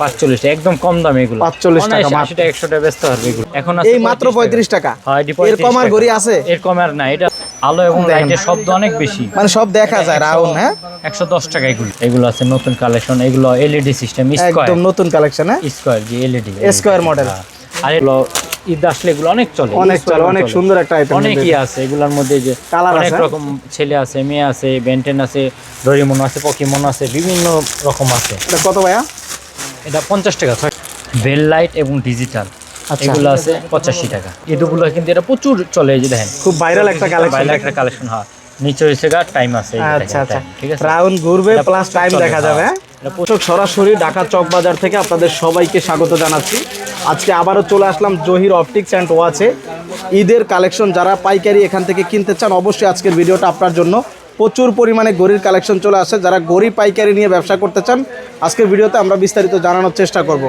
পাঁচচল্লিশ একদম কম দাম এগুলো। 45 টাকা মাত্র। টাকা এগুলো। এখন আছে এই মাত্র 35 টাকা। হয়, এর 35 কমার টাকা। গড়ি আছে? এর না এটা আলো এবং লাইটের শব্দ অনেক বেশি। মানে সব দেখা যায় রাউন্ড হ্যাঁ? একশো দশ টাকা এগুলো। এগুলো আছে নতুন কালেকশন এগুলো এলইডি সিস্টেম স্কোয়ার একদম নতুন কালেকশন হ্যাঁ? স্কোয়ার যে এলইডি Square model। আর এগুলো ঈদ আসলে এগুলো অনেক চলে। অনেক চলে অনেক সুন্দর একটা আইটেম অনেকই আছে এগুলোর মধ্যে যে Colour অনেক রকম ছেলে আছে মেয়ে আছে বেন্টেন আছে ডরিমন আছে পকিমন আছে বিভিন্ন রকম আছে। এটা কত ভাইয়া? এটা পঞ্চাশ টাকা বেল লাইট এবং ডিজিটাল আচ্ছা। এগুলো আছে পঁচাশি টাকা। এগুলো কিন্তু এটা প্রচুর চলে এই যে দেখেন। খুব ভাইরাল একটা কালেকশন বাইরে একটা কালেকশন হয়। নিচে হয়েছে গা টাইম আছে এই যে দেখেন, আচ্ছা আচ্ছা। ঠিক আছে? রাউন্ড ঘুরবে প্লাস টাইম দেখা যাবে হ্যাঁ। হ্যাঁ? সরাসরি ঢাকা চক বাজার থেকে আপনাদের সবাইকে স্বাগত জানাচ্ছি। আজকে আবারও চলে আসলাম জহির অপটিক্স অ্যান্ড ওয়াচে। ঈদের কালেকশন যারা পাইকারি এখান থেকে কিনতে চান অবশ্যই আজকের ভিডিওটা আপনার জন্য প্রচুর পরিমাণে গড়ির কালেকশন চলে আসে। যারা গড়ি পাইকারি নিয়ে ব্যবসা করতে চান আজকের ভিডিওতে আমরা বিস্তারিত জানানোর চেষ্টা করব।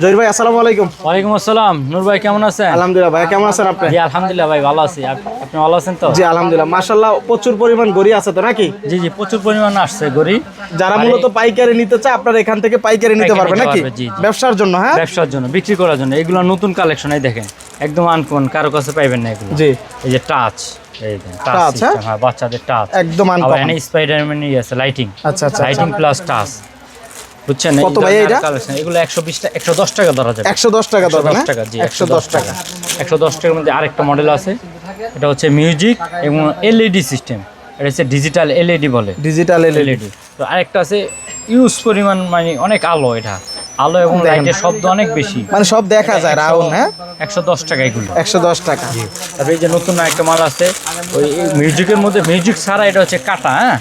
জহির ভাই আসসালামু আলাইকুম। ওয়ালাইকুম আসসালাম। নূর ভাই কেমন আছেন? আলহামদুলিল্লাহ ভাই কেমন আছেন আপনি? জি আলহামদুলিল্লাহ ভাই ভালো আছি। আপনি ভালো আছেন তো? জি আলহামদুলিল্লাহ। মাশাল্লাহ প্রচুর পরিমাণ গড়ি আছে তো নাকি? জি জি প্রচুর পরিমাণ আসছে গড়ি যারা মূলত পাইকারি নিতে চায় আপনারা এখান থেকে পাইকারি নিতে পারবেন নাকি। ব্যবসার জন্য হ্যাঁ? ব্যবসার জন্য বিক্রি করার জন্য। এগুলো নতুন কালেকশন এই দেখেন। একদম আনকমন কারও কাছে পাইবেন না এগুলো। জি। এই যে টাচ এই টাচ হ্যাঁ? হ্যাঁ বাচ্চাদের টাচ একদম আনকমন স্পাইডারম্যান ই আছে লাইটিং আচ্ছা আচ্ছা লাইটিং প্লাস টাচ বুঝছেন? কত ভাই এটা? এগুলো একশো বিশ টাকা একশো দশ টাকা ধরা যাবে। একশো দশ টাকা দেবেন 110 টাকা জি একশো দশ টাকা। একশো দশ টাকার মধ্যে আরেকটা মডেল আছে। এটা হচ্ছে মিউজিক এবং এলইডি সিস্টেম এটা হচ্ছে ডিজিটাল এলইডি বলে। ডিজিটাল এলইডি এলইডি তো আরেকটা আছে ইউজ পরিমাণ মানে অনেক আলো এটা। আলো এবং। লাইটের শব্দ অনেক বেশি। মানে সব দেখা যায় রাউন্ড হ্যাঁ? একশো দশ টাকা এগুলো। একশো দশ টাকা। তারপরে এই যে নতুন একটা মাল আছে ওই মিউজিকের মধ্যে মিউজিক ছাড়া এটা হচ্ছে কাটা হ্যাঁ?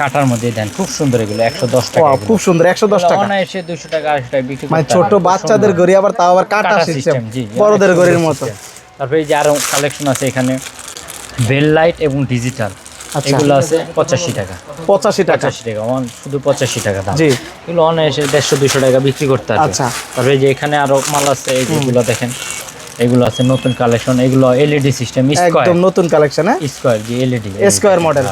কাটার মধ্যে দেন খুব সুন্দর এগুলো একশো দশ টাকা খুব সুন্দর একশো দশ টাকা। না এসে দুশো টাকা আড়াইশো টাকা বিক্রি মানে ছোট বাচ্চাদের। গড়ি আবার তাও আবার কাটা সিস্টেম বড়দের গড়ির মতো। তারপরে এই যে আরও কালেকশন আছে এখানে বেল লাইট এবং ডিজিটাল। এগুলো আছে পঁচাশি টাকা। পঁচাশি টাকা। পঁচাশি টাকা শুধু পঁচাশি টাকা দাম। জি। এগুলো অনায়াসে দেড়শো দুশো টাকা বিক্রি করতে পারবে আচ্ছা। তারপরে যে এখানে আরও মাল আছে এগুলো দেখেন এগুলো আছে নতুন কালেকশন এগুলো এলইডি সিস্টেম স্কোয়ার। একদম নতুন কালেকশন হ্যাঁ? স্কোয়ার যে এলইডি Square model।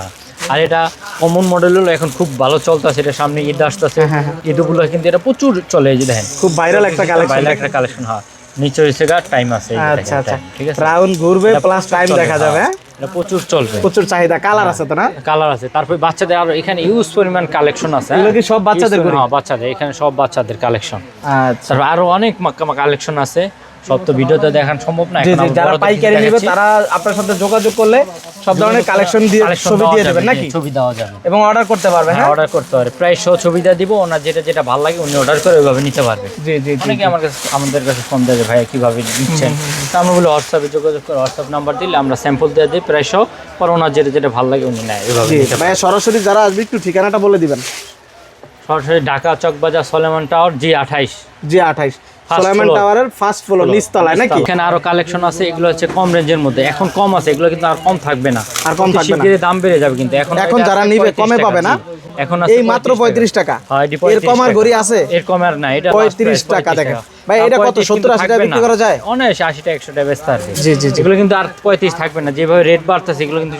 আর এটা কমন মডেল হলো এখন খুব ভালো চলতেছে এটা সামনে ঈদ আসতেছে। হ্যাঁ, ঈদগুলো কিন্তু এটা প্রচুর চলে যে দেখেন। খুব ভাইরাল একটা কালেকশন বাইরে একটা কালেকশন হয়। নিচে হয়েছে গা টাইম আছে আচ্ছা আচ্ছা। ঠিক আছে? রাউন্ড ঘুরবে প্লাস টাইম দেখা যাবে হ্যাঁ? প্রচুর চলবে। প্রচুর চাহিদা কালার আছে তো না? কালার আছে। তারপর বাচ্চাদের আর এখানে ইউজ পরিমাণ কালেকশন আছে এগুলো কি সব বাচ্চাদের হ্যাঁ বাচ্চাদের এখানে সব বাচ্চাদের কালেকশন আচ্ছা। আরও অনেক কালেকশন আছে। সব তো ভিডিওতে দেখান সম্ভব না যারা পাইকারি নেবে তারা আপনার সাথে যোগাযোগ করলে সব ধরনের কালেকশন দিয়ে ছবি দিয়ে দেবেন নাকি? ছবি দেওয়া যাবে। এবং অর্ডার করতে পারবে হ্যাঁ অর্ডার করতে পারে প্রায় সহ ছবি দিয়ে দিব ওনার যেটা যেটা ভালো লাগে উনি অর্ডার করে ওইভাবে নিতে পারবে। জি জি অনেকে আমার কাছে আমাদের কাছে ফোন দেয় যে ভাইয়া কীভাবে দিচ্ছেন তা আমরা বলি হোয়াটসঅ্যাপে যোগাযোগ করে হোয়াটসঅ্যাপ নাম্বার দিলে আমরা স্যাম্পল দিয়ে দিই প্রায় সহ পর ওনার যেটা যেটা ভালো লাগে উনি নেয় এভাবে ভাইয়া সরাসরি যারা আসবে একটু ঠিকানাটা বলে দিবেন। সরাসরি ঢাকা চকবাজার সলেমান টাওয়ার জি আঠাইশ। জি আঠাইশ। সোলাইমান টাওয়ারের ফার্স্ট ফ্লোর নিচতলায় নাকি? এখানে আরও কালেকশন আছে এগুলো হচ্ছে কম রেঞ্জের মধ্যে। এখন কম আছে এগুলো কিন্তু আর কম থাকবে না। আর কম থাকবে না। দাম বেড়ে যাবে কিন্তু। এখন এখন যারা নিবে কমে পাবে না? এখন এই মাত্র 35 টাকা। এর 35 টাকা। গড়ি আছে? এর কমার না এটা 35 টাকা দেখেন। ভাই, এটা কত? 70 80 টাকা বিক্রি করা যায়? অনায়াসে আশি টাকা একশো টাকা বেচতে পারবে। জি, জি। এগুলো কিন্তু আর পঁয়ত্রিশ থাকবে না। যেভাবে রেট বাড়তেছে এগুলো কিন্তু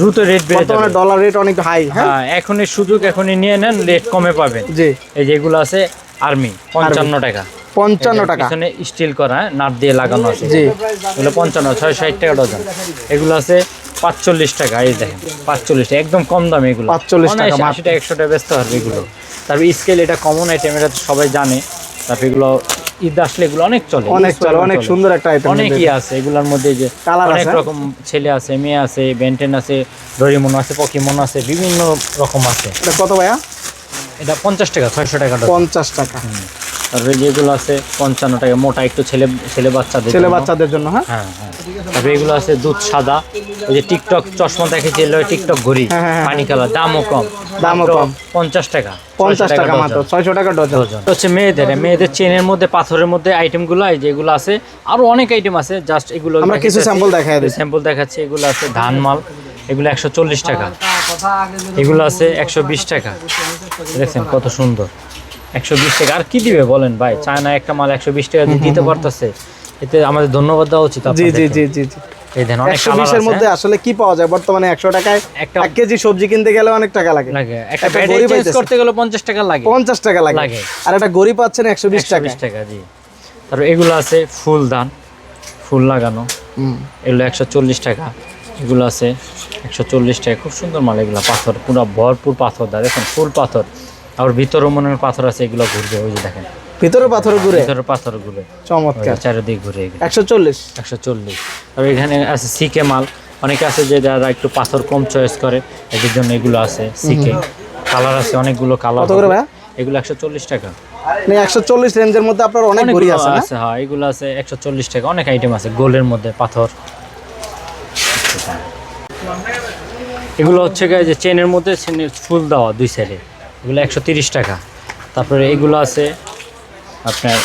দ্রুত রেট বেড়ে যাবে। ডলার রেট অনেক হাই হ্যাঁ? হ্যাঁ এখনই সুযোগ এখনই নিয়ে নেন রেট কমে পাবেন। জি। এই যেগুলো আছে আর্মি পঞ্চান্ন টাকা। পঞ্চান্ন টাকা। পিছনে স্টিল করা নাট দিয়ে লাগানো আছে। জি। এগুলো পঞ্চান্ন ছয় ষাট টাকা ডজন। এগুলো আছে পাঁচচল্লিশ টাকা এই দেখেন পাঁচচল্লিশ টাকা একদম কম দাম এগুলো। 45 টাকা আশি টাকা একশো টাকা বেচতে হবে এগুলো। তারপর স্কেল এটা কমন আইটেম এটা সবাই জানে। তারপর এগুলো ঈদ আসলে এগুলো অনেক চলে। অনেক চলে অনেক সুন্দর একটা আইটেম অনেকই আছে এগুলোর মধ্যে যে Colour অনেক রকম ছেলে আছে মেয়ে আছে বেন্টেন আছে ডরিমন আছে পকিমন আছে বিভিন্ন রকম আছে। এটা কত ভাইয়া? এটা পঞ্চাশ টাকা ছয়শো টাকা। পঞ্চাশ টাকা তারপরে যেগুলো আছে পঞ্চান্ন টাকা মোটা একটু ছেলে ছেলে বাচ্চাদের ছেলে বাচ্চাদের জন্য হ্যাঁ হ্যাঁ হ্যাঁ তারপরে এগুলো আছে দুধ সাদা ওই যে টিকটক চশমা টিকটক ঘড়ি হ্যাঁ। পানি কালার দামও কম দামও কম। পঞ্চাশ টাকা পঞ্চাশ টাকা মাত্র। ছয়শো টাকা ডজন। হচ্ছে মেয়েদের মেয়েদের চেনের মধ্যে পাথরের মধ্যে আইটেমগুলো এই যে এগুলো আছে আরও অনেক আইটেম আছে জাস্ট এগুলো আমরা কিছু স্যাম্পল স্যাম্পল দেখাচ্ছি এগুলো আছে ধান মাল এগুলো একশো চল্লিশ টাকা। এগুলো আছে একশো বিশ টাকা। দেখছেন কত সুন্দর। একশো বিশ টাকা। আর কি দিবে বলেন ভাই? চায়না একটা মাল একশো বিশ টাকা দিয়ে দিতে পারতেছে। এতে আমাদের ধন্যবাদ দেওয়া উচিত জি জি জি জি জি। এই দেন অনেক একশো বিশের মধ্যে আসলে কি পাওয়া যায়? বর্তমানে একশো টাকায় একটা এক কেজি সবজি কিনতে গেলে অনেক টাকা লাগে। লাগে। একটা চেঞ্জ করতে গেলে পঞ্চাশ টাকা লাগে। পঞ্চাশ টাকা লাগে। আর একটা পাচ্ছেন একশো বিশ টাকা। 120 টাকা জি। তারপর এগুলো আছে ফুল দান ফুল লাগানো। হুম। এগুলো একশো চল্লিশ টাকা। এগুলো আছে একশো চল্লিশ টাকা। খুব সুন্দর মাল এগুলো পাথর পুরো ভরপুর পাথর দা দেখেন ফুল পাথর। আবার ভিতরে মনে পাথর আছে এগুলো ঘুরবে ওই যে দেখেন। ভিতরে পাথর ঘুরে? ভিতরে পাথর ঘুরে। চমৎকার। চারিদিক ঘুরে একশো চল্লিশ? একশো চল্লিশ। আর এখানে আছে সিকে মাল। অনেকে আছে যে যারা একটু পাথর কম চয়েস করে এদের জন্য এগুলো আছে সিকে। কালার আছে অনেকগুলো কালার কত করে ভাইয়া? এগুলো একশো চল্লিশ টাকা। মানে একশো চল্লিশ রেঞ্জের মধ্যে আপনার অনেক ঘড়ি অনেকগুলো আছে আছে হ্যাঁ এগুলো আছে একশো চল্লিশ টাকা। অনেক আইটেম আছে গোল্ডের মধ্যে পাথর। এগুলো হচ্ছে গিয়ে যে চেনের মধ্যে চেনের ফুল দেওয়া দুই সাইডে এগুলো একশো টাকা। তারপরে এগুলো আছে আপনার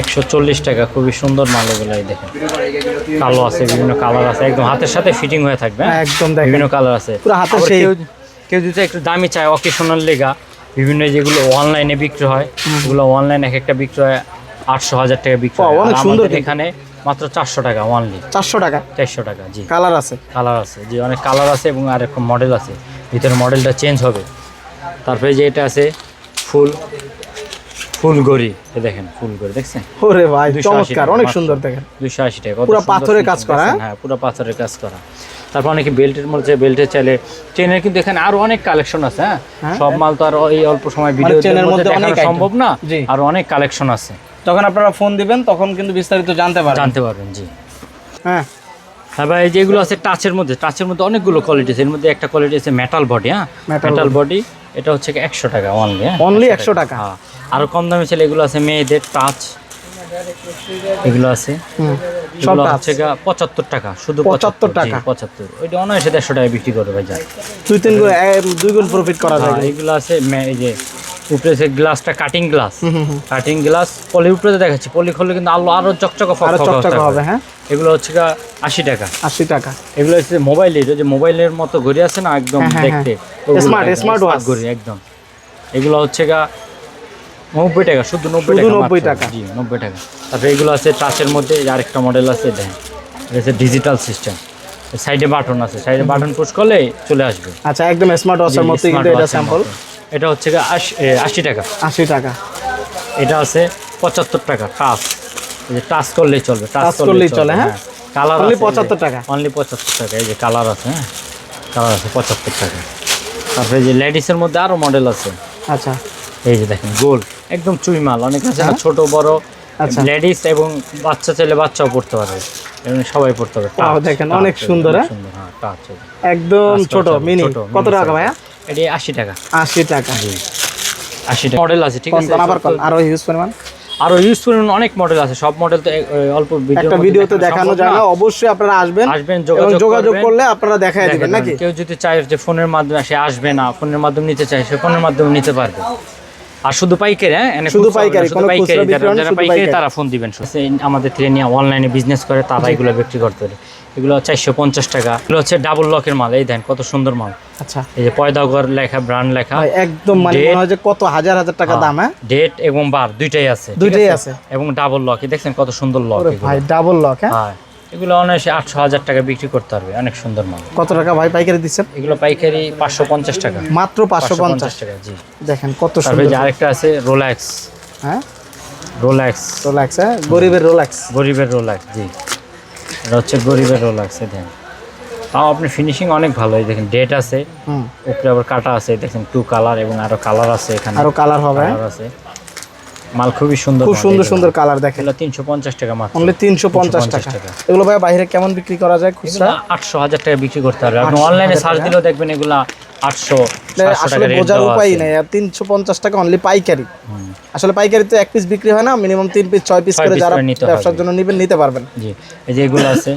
একশো চল্লিশ টাকা খুবই সুন্দর মাল এগুলো দেখেন। কালো আছে বিভিন্ন কালার আছে একদম হাতের সাথে ফিটিং হয়ে থাকবে হ্যাঁ? একদম বিভিন্ন কালার আছে। কেউ যদি একটু দামি চায় অকেশনাল লেগা বিভিন্ন যেগুলো অনলাইনে বিক্রি হয় ওগুলো অনলাইনে এক একটা বিক্রি হয় আটশো হাজার টাকা বিক্রি হয়। আমাদের এখানে মাত্র চারশো টাকা অনলি চারশো টাকা? চারশো টাকা জি। কালার আছে? কালার আছে জি অনেক কালার আছে এবং আর একটা মডেল আছে। ভিতরে মডেলটা চেঞ্জ হবে। তারপরে যে এটা আছে ফুল ফুল গড়ি এ দেখেন ফুল গড়ি দেখছেন? ওরে ভাই চমৎকার অনেক সুন্দর দেখেন। দুইশো আশি টাকা কত পুরা পাথরের কাজ করা, দেখছেন? হ্যাঁ? পুরো পাথরের কাজ করা। তারপর অনেকে বেল্টের মধ্যে বেল্টের চাইলে চেনের কিন্তু এখানে আরও অনেক কালেকশন আছে হ্যাঁ? হ্যাঁ। সব মাল তো আর এই অল্প সময় ভিডিও অনেক সম্ভব না। আর অনেক কালেকশন আছে। যখন আপনারা ফোন দিবেন তখন কিন্তু বিস্তারিত জানতে পারবেন। জানতে পারবেন জি। হ্যাঁ। তারপর এই যেগুলো আছে টাচের মধ্যে টাচের মধ্যে অনেকগুলো কোয়ালিটি আছে। এর মধ্যে একটা কোয়ালিটি আছে মেটাল বডি হ্যাঁ? মেটাল বডি এটা হচ্ছে একশো টাকা অনলি হ্যাঁ? Only 100 টাকা? হ্যাঁ। আরও কম দামে ছিল এগুলো আছে মেয়েদের টাচ এগুলো আছে। সব। হচ্ছে পঁচাত্তর টাকা শুধু 75 পঁচাত্তর টাকা। পঁচাত্তর। ওইটা অনায়াসে দেড়শো টাকা বিক্রি করে ভাই যায় দুই তিন দুই গুণ প্রফিট করা যায়। এগুলো আছে এই যে উপরে যে গ্লাসটা cutting glass. Cutting glass poly উপরে দেখাচ্ছি পলি খুললে কিন্তু আলো আরও চকচক হবে হ্যাঁ? এগুলো হচ্ছে আশি টাকা। আশি টাকা। এগুলো হচ্ছে মোবাইলের যে মোবাইলের মতো ঘড়ি আছে না একদম হ্যাঁ, হ্যাঁ, দেখতে। হ্যাঁ। Smart, একদম, smart watch। ঘড়ি একদম। এগুলো হচ্ছে গা নব্বই টাকা শুধু নব্বই টাকা 90 মাত্র। টাকা। জি নব্বই টাকা। তারপরে এগুলো আছে টাচের মধ্যে আরেকটা মডেল আছে দেখেন। এটা হচ্ছে ডিজিটাল সিস্টেম সাইডে বাটন আছে সাইডে বাটন পুশ করলে চলে আসবে। আচ্ছা একদম স্মার্ট ওয়াচের মতো কিন্তু এটা স্যাম্পল। এটা হচ্ছে আশি টাকা। আশি টাকা। এটা আছে পঁচাত্তর টাকা এই যে টাচ করলেই চলবে টাচ করলেই চলে, হ্যাঁ? কালার Only 75 টাকা? অনলি পঁচাত্তর টাকা এই যে কালার আছে হ্যাঁ? কালার আছে পঁচাত্তর টাকা। তারপরে এই যে লেডিসের মধ্যে আরও মডেল আছে। আচ্ছা। এই যে দেখেন গোল একদম চুই মাল অনেক আছে না হ্যাঁ? ছোট বড় আচ্ছা। লেডিস এবং বাচ্চা ছেলে বাচ্চাও পড়তে পারবে এবং সবাই পড়তে পারবে দেখেন, অনেক সুন্দর, হ্যাঁ? সুন্দর হ্যাঁ টাচ একদম ছোট মিনি কত টাকা ভাইয়া? এটি আশি টাকা। আশি টাকা। জি। আশি টাকা। মডেল আছে ঠিক আছে? আবার কোন? আরও হিউজ পরিমাণ? আরও ইউজফুল অনেক মডেল আছে। সব মডেল তো এ- এ- অল্প ভিডিও একটা ভিডিওতে দেখানো যায় না। অবশ্যই আপনারা আসবেন আসবেন যোগাযোগ যোগাযোগ করলে আপনারা দেখাই দিবেন নাকি? কেউ যদি চায় যে ফোনের মাধ্যমে সে আসবে না ফোনের মাধ্যমে নিতে চায় সে ফোনের মাধ্যমে নিতে পারবে। আর শুধু পাইকারি হ্যাঁ? শুধু পাইকারি, কোনো পাইকারি যারা- পাইকারি। তারা ফোন দিবেন। আমাদের থেকে নিয়ে অনলাইনে বিজনেস করে তারা এগুলো বিক্রি করতে পারে। এগুলো চারশো পঞ্চাশ টাকা। এগুলো হচ্ছে ডাবল লকের মাল এই দেন কত সুন্দর মাল। আচ্ছা। এই যে পয়দাগর লেখা ব্র্যান্ড লেখা। একদম মানে মনে হয় যে কত হাজার হাজার টাকা দাম হ্যাঁ? ডেট এবং বার দুইটাই আছে দুইটাই আছে। এবং ডাবল লক দেখছেন কত সুন্দর লক ভাই ডাবল লক হ্যাঁ? হ্যাঁ এগুলো অনায়াসে আটশো হাজার টাকা বিক্রি করতে পারবে অনেক সুন্দর মাল। কত টাকা ভাই পাইকারি দিচ্ছেন? এগুলো পাইকারি পাঁচশো পঞ্চাশ টাকা। মাত্র পাঁচশো পঞ্চাশ। টাকা জি। দেখেন কত সুন্দর যে আরেকটা আছে রোল্যাক্স হ্যাঁ? রোল্যাক্স রোলাক্স হ্যাঁ? গরিবের রোলাক্স গরিবের রোল্যাক্স জি। এটা হচ্ছে গরিবের রোল আছে দেখেন। তাও আপনি ফিনিশিং অনেক ভালো এই দেখেন ডেট আছে। উপরে আবার কাটা আছে দেখেন টু কালার এবং আরও কালার আছে এখানে। আরও কালার হবে? কালার আছে। মাল খুবই সুন্দর খুব সুন্দর সুন্দর কালার দেখেন। এগুলো তিনশো পঞ্চাশ টাকা মাত্র। অনলি পঞ্চাশ 350 টাকা। এগুলো ভাই বাইরে কেমন বিক্রি করা যায় খুচরা? আটশো হাজার টাকা বিক্রি করতে পারবে। আপনি অনলাইনে সার্চ দিলেও দেখবেন এগুলা আটশো আসলে বোঝার উপায় নেই। আর তিনশো পঞ্চাশ টাকা অনলি পাইকারি। আসলে পাইকারি তো এক পিস বিক্রি হয় না মিনিমাম তিন পিস ছয় পিস করে যারা ব্যবসার জন্য নেবেন নিতে পারবেন। জি এই যে এগুলো আছে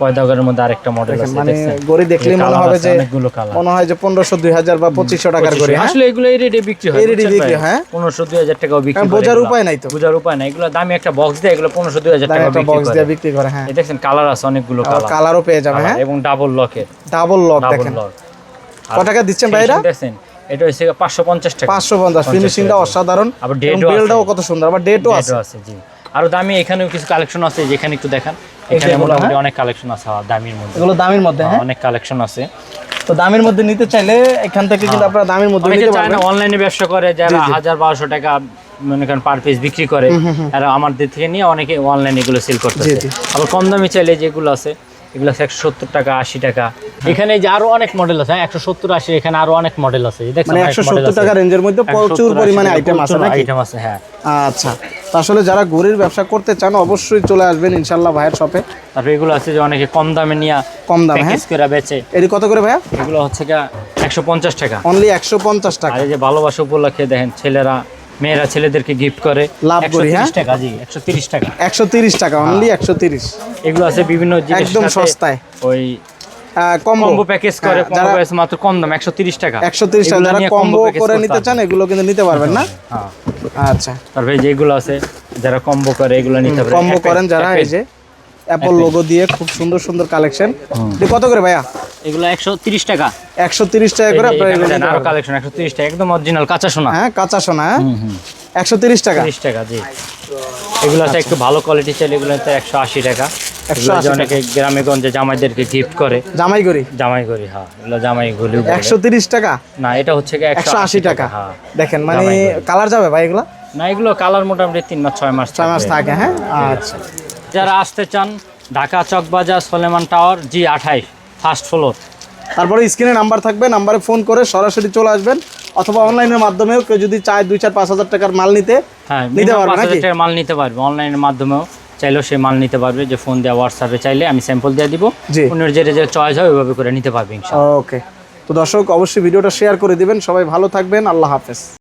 পয়দাগরের মধ্যে আরেকটা মডেল আছে মানে গড়ি দেখলেই এই মনে হবে যে অনেকগুলো কালার মনে হয় যে পনেরোশো দুই হাজার বা পঁচিশশো টাকার গড়ি হ্যাঁ? আসলে এগুলো এই রেটে বিক্রি হয় এই rate বিক্রি হয়, হ্যাঁ? পনেরোশো দুই হাজার টাকাও বিক্রি হ্যাঁ, করে বোঝার উপায় নাই তো। বোঝার উপায় নাই এগুলো দামি একটা বক্স দেয় এগুলো পনেরোশো দুই হাজার দামি টাকা একটা বিক্রি বক্স দিয়ে বিক্রি করে হ্যাঁ। এই দেখছেন কালার আছে অনেকগুলো কালার কালারও পেয়ে যাবে হ্যাঁ? এবং ডাবল লকের ডাবল লক ডাবল দেখেন। লক ক টাকা দিচ্ছেন ভাইরা? এটা হচ্ছে পাঁচশো পঞ্চাশ টাকা। পাঁচশো পঞ্চাশ ফিনিশিংটা অসাধারণ। আবার এবং ডেটও কত সুন্দর আবার ডেটও আছে। আছে জি। আরও দামি এখানেও কিছু কালেকশন আছে যেখানে একটু দেখান। এখানে মোটামুটি হ্যাঁ? অনেক কালেকশন আছে হ্যাঁ, দামির মধ্যে। এগুলো দামের মধ্যে হ্যাঁ অনেক কালেকশন আছে। তো দামের মধ্যে নিতে চাইলে এখান থেকে কিন্তু আপনারা দামের মধ্যে নিতে পারবেন। অনলাইনে ব্যবসা করে যারা হাজার বারোশো টাকা মনে করেন পার পিস বিক্রি করে আর আমাদের থেকে নিয়ে অনেকে অনলাইনে এগুলো সেল করতেছে। আবার কম দামি চাইলে যেগুলো আছে এগুলো আছে একশো সত্তর টাকা আশি টাকা। এখানে যে আরও অনেক মডেল আছে একশো সত্তর আশি এখানে আরও অনেক মডেল আছে। দেখছেন মানে একশো সত্তর টাকা রেঞ্জের মধ্যে প্রচুর পরিমাণে আইটেম আছে আইটেম আছে হ্যাঁ। আচ্ছা আসলে যারা গড়ির ব্যবসা করতে চান অবশ্যই চলে আসবেন ইনশাল্লাহ ভাইয়ের শপে তারপরে এগুলো আছে যে অনেকে কম দামে নিয়ে কম দামে হ্যাঁ? প্যাকেজ করে বেচে। এটি কত করে ভাইয়া? এগুলো হচ্ছে একশো পঞ্চাশ টাকা। অনলি একশো পঞ্চাশ টাকা। আর এই যে ভালোবাসা উপলক্ষে দেখেন ছেলেরা মেয়েরা ছেলেদেরকে গিফট করে। লাভ করি, 130 হ্যাঁ? টাকা জি একশো তিরিশ টাকা। একশো তিরিশ টাকা অনলি একশো তিরিশ। এগুলো আছে বিভিন্ন জিনিস একদম সস্তায়। ওই কম্বো প্যাকেজ করে হ্যাঁ, কম্বো প্যাকেজ মাত্র কম দাম একশো তিরিশ টাকা। একশো তিরিশ টাকা যারা কম্বো করে নিতে চান এগুলো কিন্তু নিতে পারবেন না? হ্যাঁ। আচ্ছা। তারপরে যেগুলো আছে যারা কম্বো করে এগুলো নিতে পারবেন। কম্বো করেন যারা এই যে অ্যাপল লোগো দিয়ে খুব সুন্দর সুন্দর কালেকশন কত করে ভাইয়া? এগুলো একশো তিরিশ টাকা। একশো তিরিশ টাকা করে আপনারা এগুলো আরও কালেকশন একশো তিরিশ টাকা একদম অরিজিনাল কাঁচা সোনা। হ্যাঁ কাঁচা সোনা হ্যাঁ? একশো তিরিশ টাকা। তিরিশ টাকা জি। এগুলো আছে একটু ভালো কোয়ালিটি চাইলে এগুলো একশো আশি টাকা। 180 এগুলো যে অনেকে গ্রামে গঞ্জে জামাইদেরকে গিফট করে। জামাই করি জামাই করি হ্যাঁ এগুলো জামাই গুলি একশো তিরিশ টাকা? না এটা হচ্ছে কি একশো আশি টাকা হ্যাঁ দেখেন মানে কালার যাবে ভাই এগুলো? না এগুলো কালার মোটামুটি তিন মাস ছয় মাস ছয় মাস থাকে হ্যাঁ? আচ্ছা। যারা আসতে চান ঢাকা চকবাজার সলেমান টাওয়ার জি আঠাইশ ফার্স্ট ফ্লোর তারপরে স্ক্রিনে নাম্বার থাকবে নাম্বারে ফোন করে সরাসরি চলে আসবেন। অথবা অনলাইনের মাধ্যমেও কেউ যদি চায় দুই চার পাঁচ হাজার টাকার মাল নিতে হ্যাঁ নিতে পারবে নাকি? মাল নিতে পারবে। অনলাইনের মাধ্যমেও চাইলেও সে মাল নিতে পারবে। যে ফোন দেওয়া হোয়াটসঅ্যাপে চাইলে আমি স্যাম্পল দিয়ে দিব। জি। উনির যেটা যে চয়েস হয় ওইভাবে করে নিতে পারবে ওকে তো দর্শক অবশ্যই ভিডিওটা শেয়ার করে দিবেন। সবাই ভালো থাকবেন। আল্লাহ হাফেজ।